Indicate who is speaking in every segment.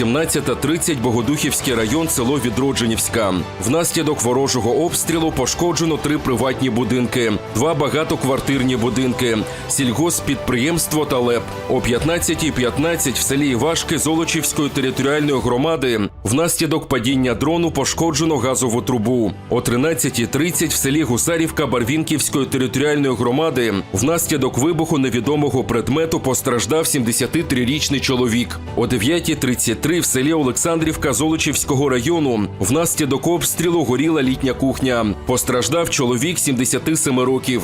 Speaker 1: 17.30 Богодухівський район, село Відродженівська. Внаслідок ворожого обстрілу пошкоджено три приватні будинки, два багатоквартирні будинки, сільгосппідприємство та ЛЕП. О 15.15 в селі Івашки Золочівської територіальної громади внаслідок падіння дрону пошкоджено газову трубу. О 13.30 в селі Гусарівка Барвінківської територіальної громади внаслідок вибуху невідомого предмету постраждав 73-річний чоловік. О 9.33 в селі Олександрівка Золочівського району внаслідок обстрілу горіла літня кухня. Постраждав чоловік 77 років.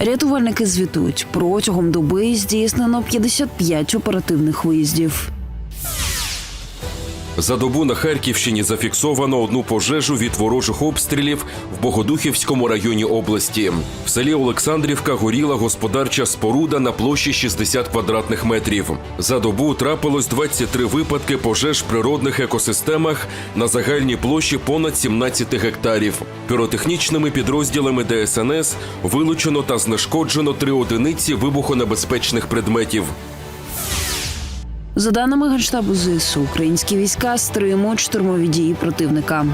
Speaker 2: Рятувальники звітують, протягом доби здійснено 55 оперативних виїздів.
Speaker 1: За добу на Харківщині зафіксовано одну пожежу від ворожих обстрілів в Богодухівському районі області. В селі Олександрівка горіла господарча споруда на площі 60 квадратних метрів. За добу трапилось 23 випадки пожеж в природних екосистемах на загальній площі понад 17 гектарів. Піротехнічними підрозділами ДСНС вилучено та знешкоджено три одиниці вибухонебезпечних предметів.
Speaker 2: За даними Генштабу ЗСУ, українські війська стримують штурмові дії противника.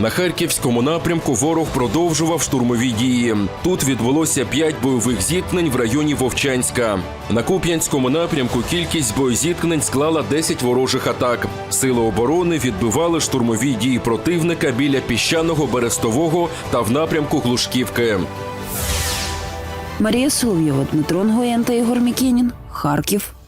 Speaker 1: На харківському напрямку ворог продовжував штурмові дії. Тут відбулося п'ять бойових зіткнень в районі Вовчанська. На Куп'янському напрямку кількість боєзіткнень склала 10 ворожих атак. Сили оборони відбивали штурмові дії противника біля піщаного берестового та в напрямку Глушківки.
Speaker 2: Марія Солов'єва, Дмитро Нгоєн та Ігор Мікінін. Харків.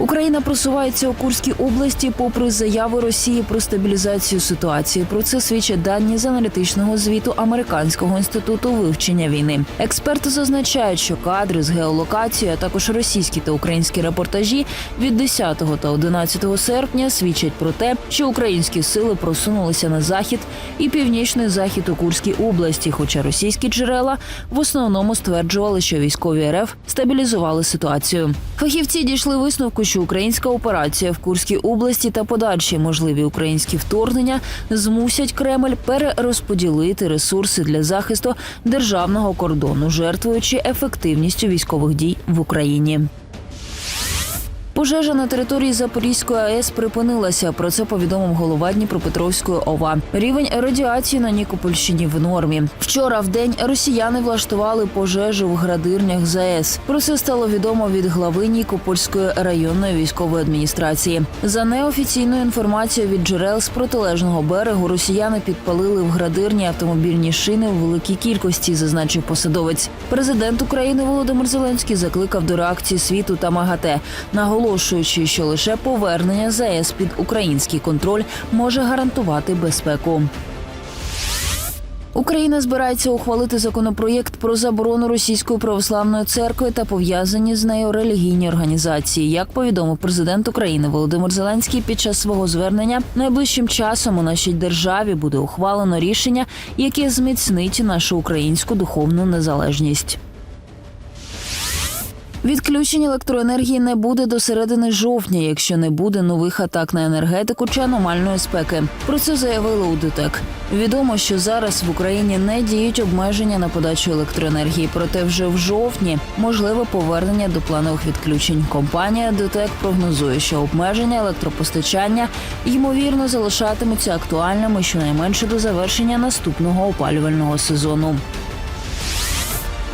Speaker 2: Україна просувається у Курській області, попри заяви Росії про стабілізацію ситуації. Про це свідчать дані з аналітичного звіту Американського інституту вивчення війни. Експерти зазначають, що кадри з геолокацією, а також російські та українські репортажі від 10 та 11 серпня свідчать про те, що українські сили просунулися на захід і північний захід у Курській області. Хоча російські джерела в основному стверджували, що військові РФ стабілізували ситуацію. Фахівці дійшли висновку, що українська операція в Курській області та подальші можливі українські вторгнення змусять Кремль перерозподілити ресурси для захисту державного кордону, жертвуючи ефективністю військових дій в Україні. Пожежа на території Запорізької АЕС припинилася. Про це повідомив голова Дніпропетровської ОВА. Рівень радіації на Нікопольщині в нормі. Вчора в день росіяни влаштували пожежу в градирнях ЗАЕС. Про це стало відомо від глави Нікопольської районної військової адміністрації. За неофіційною інформацією від джерел з протилежного берегу, росіяни підпалили в градирні автомобільні шини в великій кількості, зазначив посадовець. Президент України Володимир Зеленський закликав до реакції світу та МАГАТЕ, наголошуючи, що лише повернення ЗАЕС під український контроль може гарантувати безпеку. Україна збирається ухвалити законопроєкт про заборону російської православної церкви та пов'язані з нею релігійні організації. Як повідомив президент України Володимир Зеленський під час свого звернення, найближчим часом у нашій державі буде ухвалено рішення, яке зміцнить нашу українську духовну незалежність. Відключень електроенергії не буде до середини жовтня, якщо не буде нових атак на енергетику чи аномальної спеки. Про це заявили у ДТЕК. Відомо, що зараз в Україні не діють обмеження на подачу електроенергії, проте вже в жовтні можливе повернення до планових відключень. Компанія ДТЕК прогнозує, що обмеження електропостачання ймовірно залишатимуться актуальними щонайменше до завершення наступного опалювального сезону.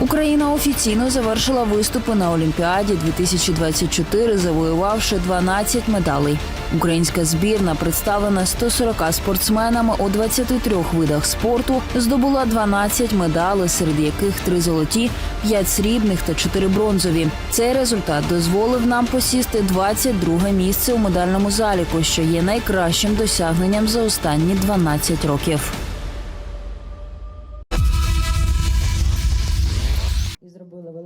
Speaker 2: Україна офіційно завершила виступи на Олімпіаді 2024, завоювавши 12 медалей. Українська збірна, представлена 140 спортсменами у 23 видах спорту, здобула 12 медалей, серед яких 3 золоті, 5 срібних та 4 бронзові. Цей результат дозволив нам посісти 22 місце у медальному заліку, що є найкращим досягненням за останні 12 років.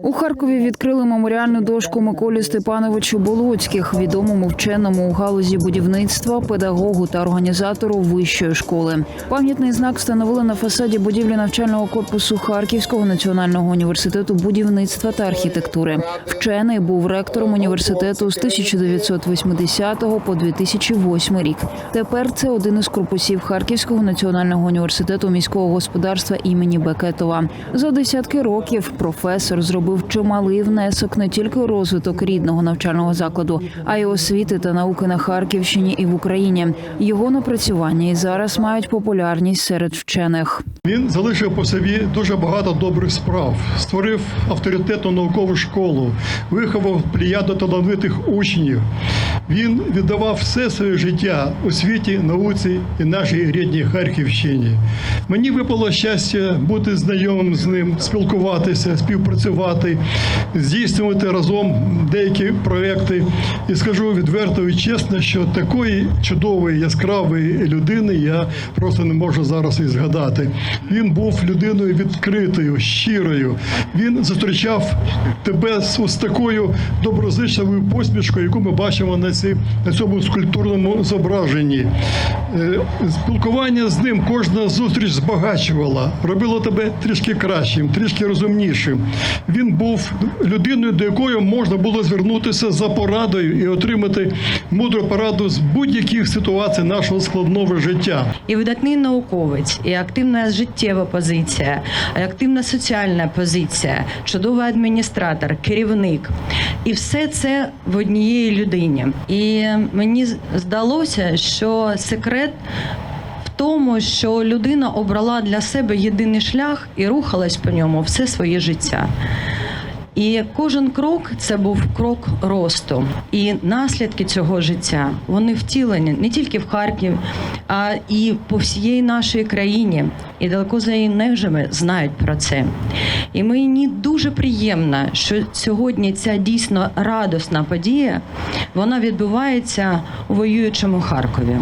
Speaker 2: У Харкові відкрили меморіальну дошку Миколі Степановичу Болоцьких, відомому вченому у галузі будівництва, педагогу та організатору вищої школи. Пам'ятний знак встановили на фасаді будівлі навчального корпусу Харківського національного університету будівництва та архітектури. Вчений був ректором університету з 1980 по 2008 рік. Тепер це один із корпусів Харківського національного університету міського господарства імені Бекетова. За десятки років професор зробив чималий внесок не тільки у розвиток рідного навчального закладу, а й освіти та науки на Харківщині і в Україні. Його напрацювання і зараз мають популярність серед вчених.
Speaker 3: Він залишив по собі дуже багато добрих справ, створив авторитетну наукову школу, виховав пліяду талановитих учнів. Він віддавав все своє життя у світі, науці і нашій рідній Харківщині. Мені випало щастя бути знайомим з ним, спілкуватися, співпрацювати, здійснювати разом деякі проекти. І скажу відверто і чесно, що такої чудової, яскравої людини я просто не можу зараз і згадати. Він був людиною відкритою, щирою. Він зустрічав тебе з такою доброзичливою посмішкою, яку ми бачимо на, ці, на цьому скульптурному зображенні. Е, Спілкування з ним кожна зустріч збагачувала, робила тебе трішки кращим, трішки розумнішим. Він був людиною, до якої можна було звернутися за порадою і отримати мудру пораду з будь-яких ситуацій нашого складного життя.
Speaker 4: і видатний науковець, і активна життєва позиція, і активна соціальна позиція, чудовий адміністратор, керівник. І все це в однієї людині. І мені здалося, що секрет. Тому, що людина обрала для себе єдиний шлях і рухалась по ньому все своє життя. І кожен крок це був крок росту. І наслідки цього життя вони втілені не тільки в Харків, а і по всій нашій країні. І далеко за її межами знають про це. І мені дуже приємно, що сьогодні ця дійсно радісна подія вона відбувається у воюючому Харкові.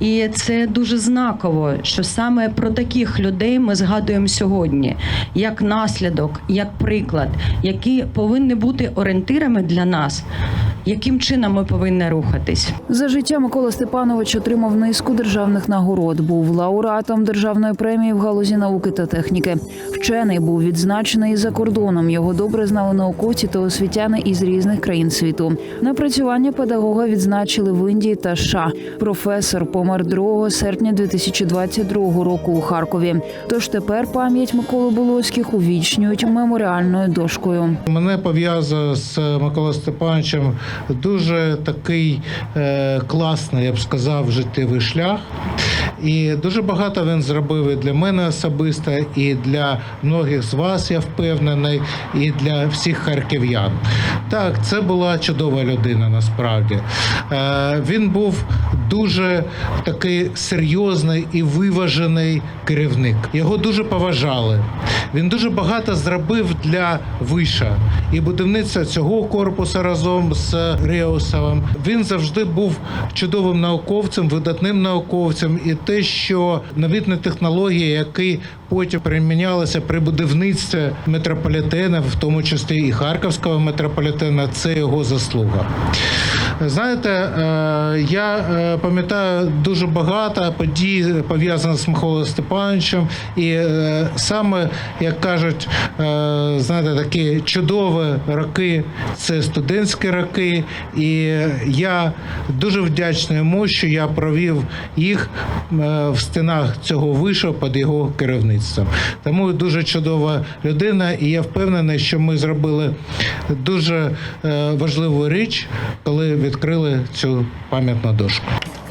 Speaker 4: І це дуже знаково, що саме про таких людей ми згадуємо сьогодні, як наслідок, як приклад, які повинні бути орієнтирами для нас, яким чином ми повинні рухатись.
Speaker 2: За життя Микола Степанович отримав низку державних нагород. Був лауреатом державної премії в галузі науки та техніки. Вчений був відзначений за кордоном. Його добре знали науковці та освітяни із різних країн світу. Напрацювання педагога відзначили в Індії та США. Професор помер 2 серпня 2022 року у Харкові. Тож тепер пам'ять Миколи Болоцьких увічнюють меморіальною дошкою.
Speaker 5: Мене пов'язує з Миколою Степановичем дуже такий е, класний, я б сказав, життєвий шлях. І дуже багато він зробив і для мене особисто, і для многих з вас, я впевнений, і для всіх харків'ян. Так, це була чудова людина насправді. Е, він був дуже такий серйозний і виважений керівник. Його дуже поважали. Він дуже багато зробив для виша і будівництва цього корпусу разом з Реусовим. Він завжди був чудовим науковцем, видатним науковцем, і те, що новітні технології, які потім примінялися при будівництві метрополітена, в тому числі і Харківського метрополітена, це його заслуга. Знаєте, е, я е, пам'ятаю дуже багато подій пов'язаних з Миколою Степановичем, і е, саме як кажуть, знаєте, такі чудові роки це студентські роки, і я дуже вдячний йому, що я провів їх в стінах цього вишу під його керівництвом. Тому дуже чудова людина, і я впевнений, що ми зробили дуже важливу річ, коли відкрили цю пам'ятну дошку.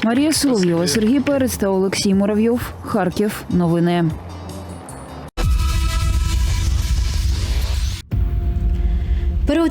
Speaker 2: Марія Соловйова, Сергій Перець та Олексій Муравйов. Харків. Новини.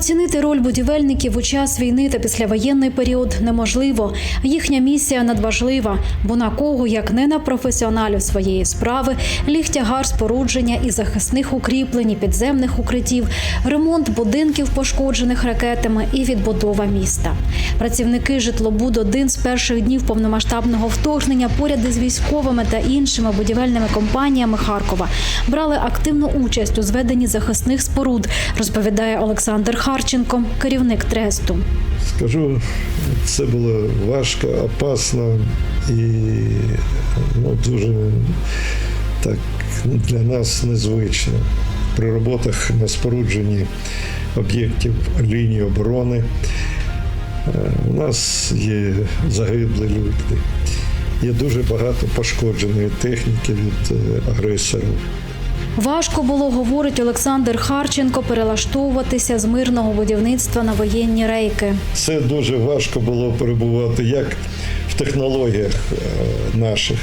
Speaker 6: Період Оцінити роль будівельників у час війни та післявоєнний період неможливо. Їхня місія надважлива, бо на кого, як не на професіоналів своєї справи, ліг тягар спорудження і захисних укріплень, і підземних укриттів, ремонт будинків, пошкоджених ракетами, і відбудова міста. Працівники житлобуд один з перших днів повномасштабного вторгнення поряд із військовими та іншими будівельними компаніями Харкова брали активну участь у зведенні захисних споруд, розповідає Олександр Харченко, керівник тресту.
Speaker 7: Скажу, це було важко, опасно і ну, дуже так для нас незвично. При роботах на спорудженні об'єктів лінії оборони е, у нас є загиблі люди, є дуже багато пошкодженої техніки від е, агресорів.
Speaker 6: Важко було, говорить Олександр Харченко, перелаштовуватися з мирного будівництва на воєнні рейки.
Speaker 7: Це дуже важко було перебувати як в технологіях е, наших,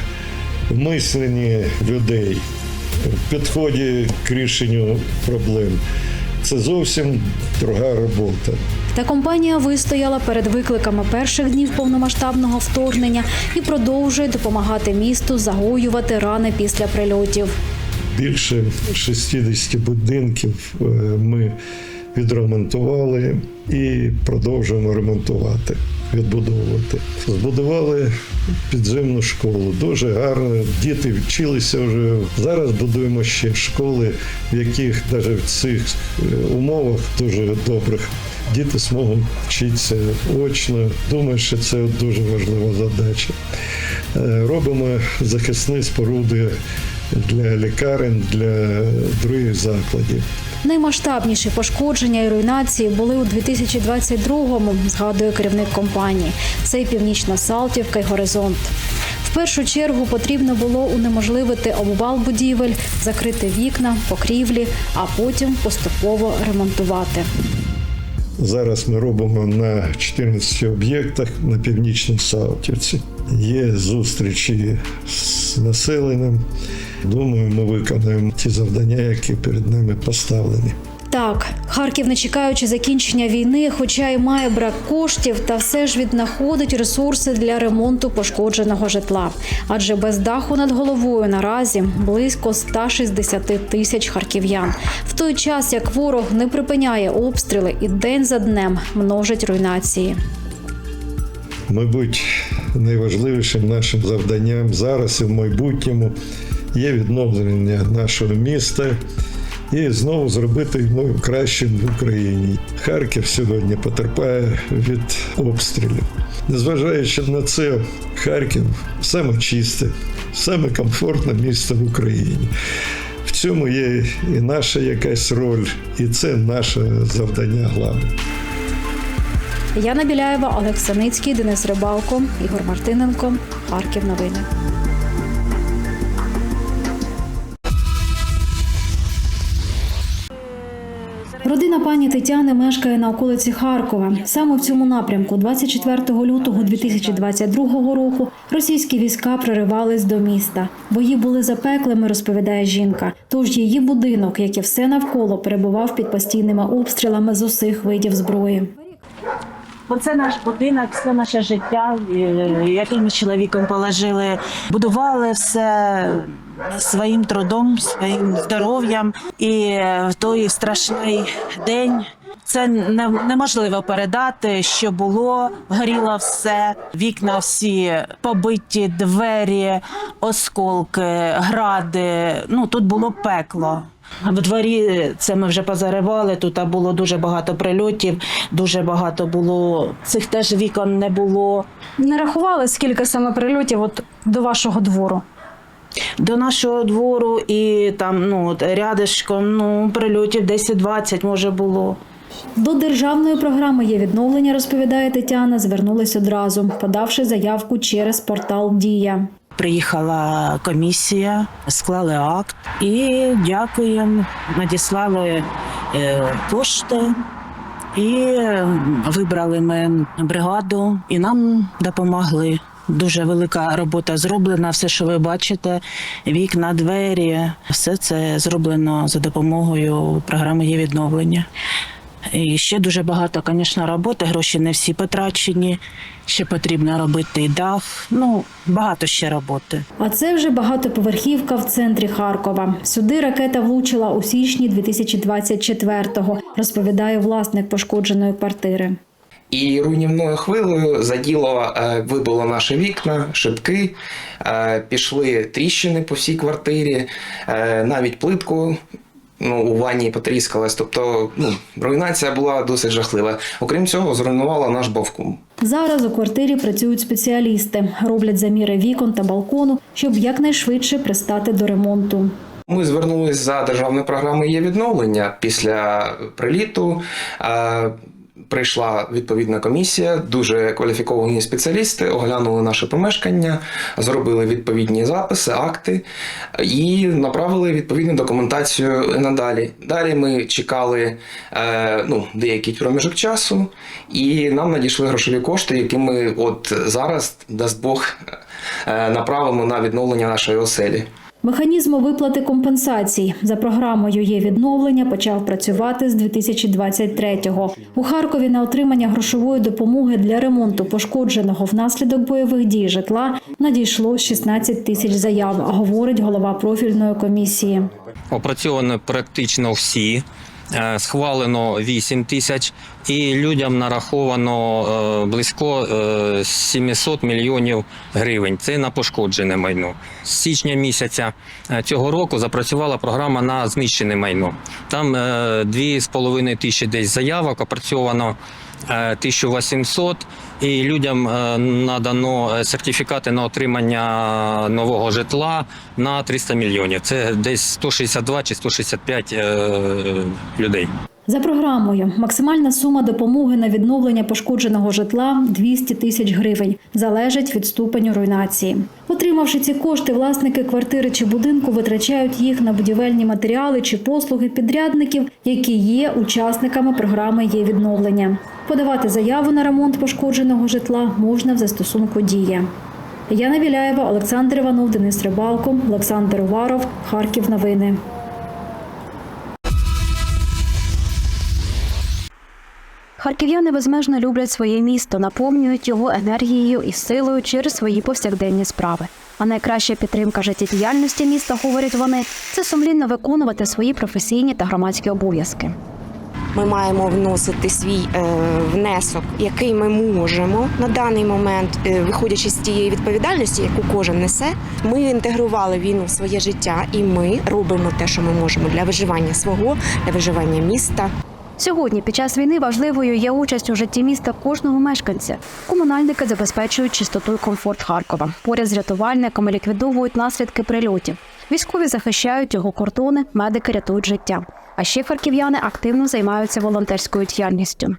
Speaker 7: в мисленні людей, в підході к рішенню проблем. Це зовсім друга робота.
Speaker 6: Та компанія вистояла перед викликами перших днів повномасштабного вторгнення і продовжує допомагати місту загоювати рани після прильотів.
Speaker 7: Більше 60 будинків е, ми відремонтували і продовжуємо ремонтувати, відбудовувати. Збудували підземну школу. Дуже гарно. Діти вчилися вже. Зараз будуємо ще школи, в яких навіть в цих е, умовах дуже добрих. Діти зможуть вчитися очно. Думаю, що це дуже важлива задача. Е, Робимо захисні споруди для лікарень, для других закладів.
Speaker 6: Наймасштабніші пошкодження і руйнації були у 2022-му, згадує керівник компанії. Це і Північна Салтівка і Горизонт. В першу чергу потрібно було унеможливити обвал будівель, закрити вікна, покрівлі, а потім поступово ремонтувати.
Speaker 7: Зараз ми робимо на 14 об'єктах на північній Салтівці. Є зустрічі з населенням. Думаю, ми виконаємо ті завдання, які перед нами поставлені.
Speaker 6: Так, Харків, не чекаючи закінчення війни, хоча й має брак коштів, та все ж віднаходить ресурси для ремонту пошкодженого житла. Адже без даху над головою наразі близько 160 тисяч харків'ян. В той час як ворог не припиняє обстріли і день за днем множить руйнації.
Speaker 7: Мабуть, найважливішим нашим завданням зараз і в майбутньому є відновлення нашого міста і знову зробити його кращим в Україні. Харків сьогодні потерпає від обстрілів. Незважаючи на це, Харків саме чисте, саме комфортне місто в Україні. В цьому є і наша якась роль, і це наше завдання головне.
Speaker 6: Яна Біляєва, Олег Саницький, Денис Рибалко, Ігор Мартиненко. Харків новини. Родина пані Тетяни мешкає на околиці Харкова. Саме в цьому напрямку, 24 лютого 2022 року, російські війська проривались до міста. Бої були запеклими, розповідає жінка. Тож її будинок, як і все навколо, перебував під постійними обстрілами з усіх видів зброї.
Speaker 8: Бо це наш будинок, це наше життя, яке ми з чоловіком положили. Будували все своїм трудом, своїм здоров'ям. І в той страшний день це неможливо передати, що було. Горіло все, вікна всі побиті, двері, осколки, гради. Ну тут було пекло. В дворі це ми вже позаривали. Тут було дуже багато прильотів, дуже багато було цих теж вікон не було.
Speaker 6: Не рахували, скільки саме прильотів от до вашого двору?
Speaker 8: До нашого двору і там ну от рядишком ну прильотів 10-20 може було.
Speaker 6: До державної програми є відновлення, розповідає Тетяна. Звернулись одразу, подавши заявку через портал Дія.
Speaker 8: Приїхала комісія, склали акт і дякуємо. Надіслали е, кошти. І вибрали ми бригаду, і нам допомогли. Дуже велика робота зроблена. Все, що ви бачите, вікна, двері, все це зроблено за допомогою програми є відновлення. І ще дуже багато, звісно, роботи. Гроші не всі потрачені. Ще потрібно робити і дах. Ну, багато ще роботи.
Speaker 6: А це вже багатоповерхівка в центрі Харкова. Сюди ракета влучила у січні 2024-го, розповідає власник пошкодженої квартири.
Speaker 9: І руйнівною хвилею заділо, е, вибило наші вікна, шибки, е, пішли тріщини по всій квартирі, е, навіть плитку. Ну, у ванні потріскалась, тобто ну, руйнація була досить жахлива. Окрім цього, зруйнувала наш бовкум.
Speaker 6: Зараз у квартирі працюють спеціалісти, роблять заміри вікон та балкону, щоб якнайшвидше пристати до ремонту.
Speaker 9: Ми звернулися за державною програмою є відновлення після приліту. Прийшла відповідна комісія, дуже кваліфіковані спеціалісти, оглянули наше помешкання, зробили відповідні записи, акти і направили відповідну документацію надалі. Далі ми чекали е, ну, деякий проміжок часу, і нам надійшли грошові кошти, які ми от зараз, дасть Бог, е, направимо на відновлення нашої оселі.
Speaker 6: Механізм виплати компенсацій за програмою є відновлення почав працювати з 2023-го. У Харкові на отримання грошової допомоги для ремонту пошкодженого внаслідок бойових дій житла надійшло 16 тисяч заяв, говорить голова профільної комісії.
Speaker 10: опрацьовано практично всі. Е, Схвалено 8 тисяч, і людям нараховано е, близько е, 700 мільйонів гривень. Це на пошкоджене майно. З січня місяця е, цього року запрацювала програма на знищене майно. Там е, 2,5 тисячі десь заявок, опрацьовано е, 1800, і людям е, надано е, сертифікати на отримання нового житла на 300 мільйонів. Це десь 162 чи 165 е, людей.
Speaker 6: За програмою максимальна сума допомоги на відновлення пошкодженого житла 200 тисяч гривень. Залежить від ступеню руйнації. Отримавши ці кошти, власники квартири чи будинку витрачають їх на будівельні матеріали чи послуги підрядників, які є учасниками програми є відновлення. Подавати заяву на ремонт пошкодженого житла можна в застосунку Дія. Яна Віляєва, Олександр Іванов, Денис Рибалко, Олександр Уваров, Харків. Новини.
Speaker 11: Харків'яни безмежно люблять своє місто, наповнюють його енергією і силою через свої повсякденні справи. А найкраща підтримка життєдіяльності міста, говорять вони, це сумлінно виконувати свої професійні та громадські обов'язки.
Speaker 12: Ми маємо вносити свій е, внесок, який ми можемо на даний момент, е, виходячи з тієї відповідальності, яку кожен несе. Ми інтегрували війну в своє життя, і ми робимо те, що ми можемо для виживання свого, для виживання міста.
Speaker 11: Сьогодні, під час війни, важливою є участь у житті міста кожного мешканця. Комунальники забезпечують чистоту і комфорт Харкова. Поряд з рятувальниками ліквідовують наслідки прильотів. Військові захищають його кордони, медики рятують життя. А ще харків'яни активно займаються волонтерською діяльністю.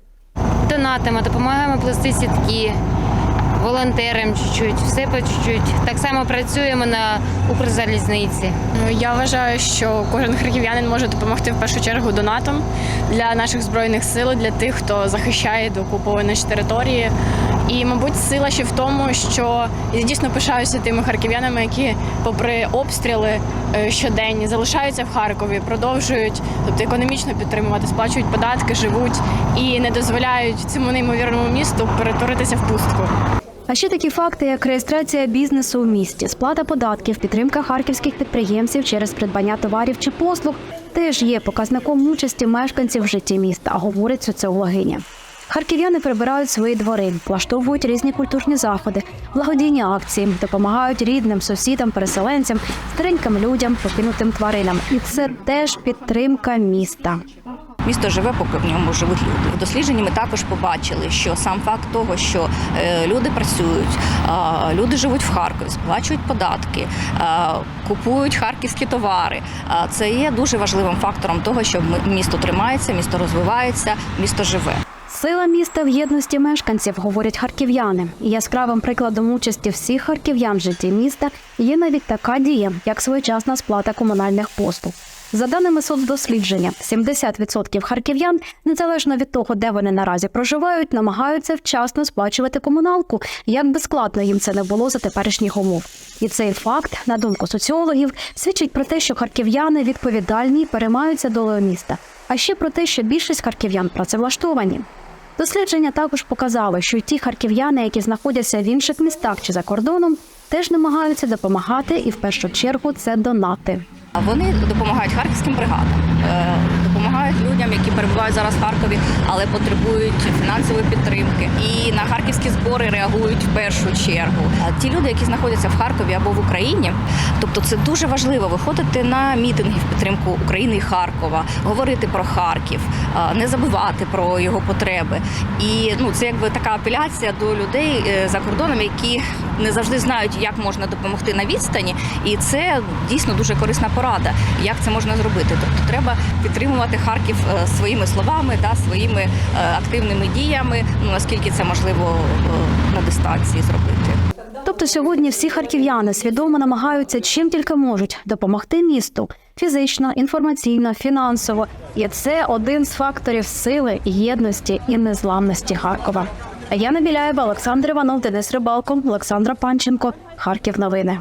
Speaker 13: Донатимо, допомагаємо плести сітки, волонтерам чуть-чуть, все по чуть-чуть. Так само працюємо на Укрзалізниці.
Speaker 14: Ну, Я вважаю, що кожен харків'янин може допомогти в першу чергу донатом для наших збройних сил, для тих, хто захищає окуповані наші території. І, мабуть, сила ще в тому, що я дійсно пишаюся тими харків'янами, які, попри обстріли е, щоденні, залишаються в Харкові, продовжують тобто економічно підтримувати, сплачують податки, живуть і не дозволяють цьому неймовірному місту перетворитися в пустку.
Speaker 11: А ще такі факти, як реєстрація бізнесу у місті, сплата податків, підтримка харківських підприємців через придбання товарів чи послуг, теж є показником участі мешканців в житті міста, говорить соціологиня. Харків'яни прибирають свої двори, влаштовують різні культурні заходи, благодійні акції, допомагають рідним, сусідам, переселенцям, стареньким людям, покинутим тваринам. І це теж підтримка міста.
Speaker 15: Місто живе, поки в ньому живуть люди. В дослідженні ми також побачили, що сам факт того, що е, люди працюють, люди живуть в Харкові, сплачують податки, купують харківські товари. Це є дуже важливим фактором того, що місто тримається, місто розвивається, місто живе.
Speaker 11: Сила міста в єдності мешканців, говорять харків'яни. І яскравим прикладом участі всіх харків'ян в житті міста є навіть така дія, як своєчасна сплата комунальних послуг. За даними соцдослідження, 70% харків'ян, незалежно від того, де вони наразі проживають, намагаються вчасно сплачувати комуналку, як би складно їм це не було за теперішніх умов. І цей факт, на думку соціологів, свідчить про те, що харків'яни відповідальні і переймаються долею міста. а ще про те, що більшість харків'ян працевлаштовані. Дослідження також показали, що й ті харків'яни, які знаходяться в інших містах чи за кордоном, теж намагаються допомагати, і в першу чергу це донати.
Speaker 15: Вони допомагають харківським бригадам, е, допомагають людям, які перебувають зараз в Харкові, але потребують фінансової підтримки. І на харківські збори реагують в першу чергу. Ті люди, які знаходяться в Харкові або в Україні, тобто це дуже важливо виходити на мітинги в підтримку України і Харкова, говорити про Харків, не забувати про його потреби. І ну це якби така апеляція до людей е, за кордоном, які не завжди знають, як можна допомогти на відстані, і це дійсно дуже корисна порада, як це можна зробити. Тобто треба підтримувати Харків е, своїми словами, да, своїми е, активними діями, ну наскільки це можливо е, на дистанції зробити.
Speaker 11: Тобто сьогодні всі харків'яни свідомо намагаються чим тільки можуть допомогти місту фізично, інформаційно, фінансово. І це один з факторів сили, єдності і незламності Харкова. Яна Біляєва, Олександр Іванов, Денис Рибалко, Олександра Панченко. Харків новини.